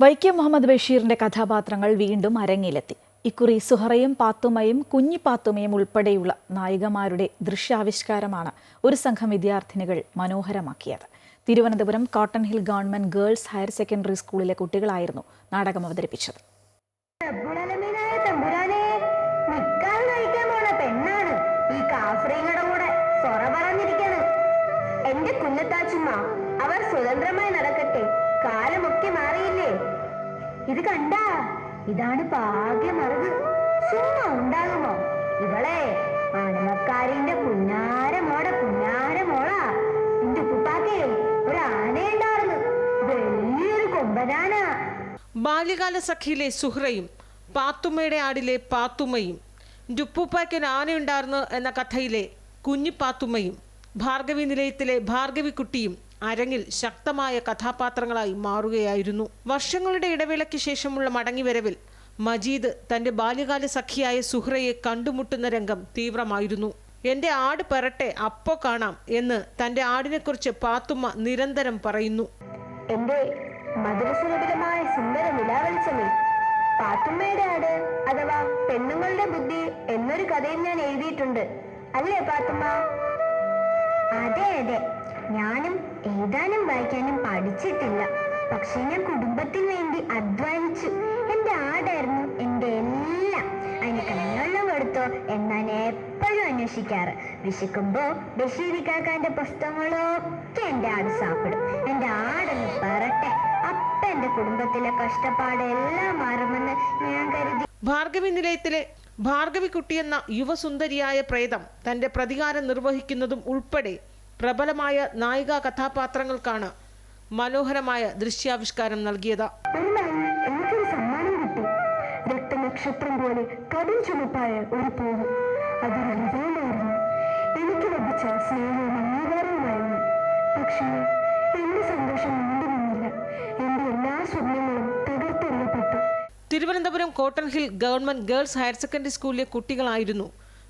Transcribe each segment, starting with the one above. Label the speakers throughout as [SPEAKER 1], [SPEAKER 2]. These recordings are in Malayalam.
[SPEAKER 1] വൈക്കം മുഹമ്മദ് ബഷീറിന്റെ കഥാപാത്രങ്ങൾ വീണ്ടും അരങ്ങിലെത്തി. ഇക്കുറി സുഹറയും പാത്തുമ്മയും കുഞ്ഞിപ്പാത്തുമ്മയും ഉൾപ്പെടെയുള്ള നായികമാരുടെ ദൃശ്യാവിഷ്കാരമാണ് ഒരു സംഘം വിദ്യാർത്ഥിനികൾ മനോഹരമാക്കിയത്. Thiruvananthapuram cotton hill government girls higher secondary സ്കൂളിലെ കുട്ടികളായിരുന്നു നാടകം അവതരിപ്പിച്ചത്.
[SPEAKER 2] അവർ സ്വതന്ത്രമായി നടക്കട്ടെ. കാലമൊക്കെ മാറിയില്ലേ? ഇത് കണ്ടാ ഇതാണ് ഭാഗ്യമറുക് ചുമ്മാ ഉണ്ടാകുമോ? ഇവളെ ആണമക്കാരിന്റെ പുന്നാര മോടെ പുന്നാര മോളാ. എന്റെ ഉപ്പുപ്പാക്കേ ഒരു ആനയുണ്ടായിരുന്നു വലിയൊരു കൊമ്പനാന.
[SPEAKER 3] ബാല്യകാല സഖിയിലെ സുഹ്രയും പാത്തുമ്മയുടെ ആടിലെ പാത്തുമ്മയും ഡുപ്പുപ്പായ്ക്കൻ ആനയുണ്ടായിരുന്നു എന്ന കഥയിലെ കുഞ്ഞി പാത്തുമ്മയും ഭാർഗവി നിലയത്തിലെ ഭാർഗവി കുട്ടിയും അരങ്ങിൽ ശക്തമായ കഥാപാത്രങ്ങളായി മാറുകയായിരുന്നു. വർഷങ്ങളുടെ ഇടവേളയ്ക്ക് ശേഷമുള്ള മടങ്ങിവരവിൽ മജീദ് തന്റെ ബാല്യകാല സഖിയായ സുഹ്രയെ കണ്ടുമുട്ടുന്ന രംഗം തീവ്രമായിരുന്നു. എന്റെ ആട് പെറട്ടെ അപ്പോ കാണാം എന്ന് തന്റെ ആടിനെക്കുറിച്ച് പാത്തുമ്മ നിരന്തരം പറയുന്നു.
[SPEAKER 2] എന്റെ മധുരസുരഭിതമായ സുന്ദര നിലാവെളിച്ചമേ പാത്തുമ്മയുടെ ആട് അഥവാ പെണ്ണുങ്ങളുടെ ബുദ്ധി എന്നൊരു കഥയും ഞാൻ എഴുതിയിട്ടുണ്ട്. അല്ലേ പാത്തുമ്മ? അതെ അതെ. ഞാനും എഴുതാനും വായിക്കാനും പഠിച്ചിട്ടില്ല. പക്ഷെ ഞാൻ കുടുംബത്തിന് വേണ്ടി അധ്വാനിച്ചു. എന്റെ ആടായിരുന്നു എന്റെ എല്ലാം. അതിന് കൊടുത്തോ എന്നാണ് എപ്പോഴും അന്വേഷിക്കാറ്. വിശക്കുമ്പോ ബഷീരി കാക്കാന്റെ പുസ്തകങ്ങളൊക്കെ എന്റെ ആട് സാപ്പിടും. എന്റെ ആടൊന്ന് പറട്ടെ. അപ്പ എന്റെ കുടുംബത്തിലെ കഷ്ടപ്പാട് എല്ലാം മാറുമെന്ന് ഞാൻ കരുതി.
[SPEAKER 3] ഭാർഗവി നിലയത്തിലെ ഭാർഗവി കുട്ടിയെന്ന യുവസുന്ദരിയായ പ്രേതം തന്റെ പ്രതികാരം നിർവഹിക്കുന്നതും ഉൾപ്പെടെ പ്രബലമായ നായികാ കഥാപാത്രങ്ങൾക്കാണ് മനോഹരമായ ദൃശ്യാവിഷ്കാരം നൽകിയത്.
[SPEAKER 2] പോലെ ചുമപ്പായ ഒരു പൂവ്. അതൊരു അനുഭവമായിരുന്നു എനിക്ക് ലഭിച്ച സ്നേഹവും അംഗീകാരവുമായിരുന്നു. പക്ഷേ എന്റെ സന്തോഷം നീണ്ടു നിന്നില്ല. എന്റെ എല്ലാ സ്വപ്നങ്ങളും തകർത്തെറിയപ്പെട്ടു
[SPEAKER 3] Thiruvananthapuram cotton hill government girls higher secondary സ്കൂളിലെ കുട്ടികളായിരുന്നു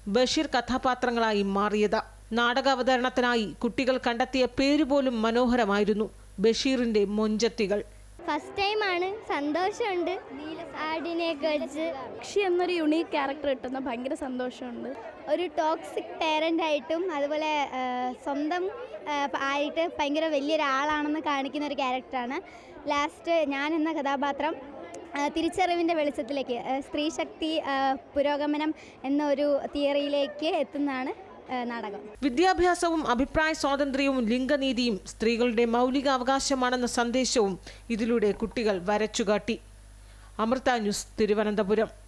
[SPEAKER 3] ബഷീർ കഥാപാത്രങ്ങളായി മാറിയത്. നാടകാവതരണത്തിനായി കുട്ടികൾ കണ്ടെത്തിയ പേരുപോലും മനോഹരമായിരുന്നു ബഷീറിന്റെ മൊഞ്ചത്തികൾ.
[SPEAKER 4] ഫസ്റ്റ് ടൈം ആണ്. സന്തോഷമുണ്ട്. ആടിനെ കഴിച്ച്
[SPEAKER 5] പക്ഷി എന്നൊരു യുണീക്ക് ക്യാരക്ടർ കിട്ടുന്ന ഭയങ്കര സന്തോഷമുണ്ട്.
[SPEAKER 4] ഒരു ടോക്സിക് പേരന്റ് ആയിട്ടും അതുപോലെ സ്വന്തം ആയിട്ട് ഭയങ്കര വലിയൊരാളാണെന്ന് കാണിക്കുന്ന ഒരു ക്യാരക്ടറാണ് ലാസ്റ്റ് ഞാൻ എന്ന കഥാപാത്രം തിരിച്ചറിവിന്റെ വെളിച്ചത്തിലേക്ക് സ്ത്രീശക്തി പുരോഗമനം എന്നൊരു തിയറിയിലേക്ക് എത്തുന്നതാണ്. നാടകം.
[SPEAKER 3] വിദ്യാഭ്യാസവും അഭിപ്രായ സ്വാതന്ത്ര്യവും ലിംഗനീതിയും സ്ത്രീകളുടെ മൗലിക അവകാശമാണെന്ന സന്ദേശവും ഇതിലൂടെ കുട്ടികൾ വരച്ചുകാട്ടി. അമൃത ന്യൂസ് തിരുവനന്തപുരം.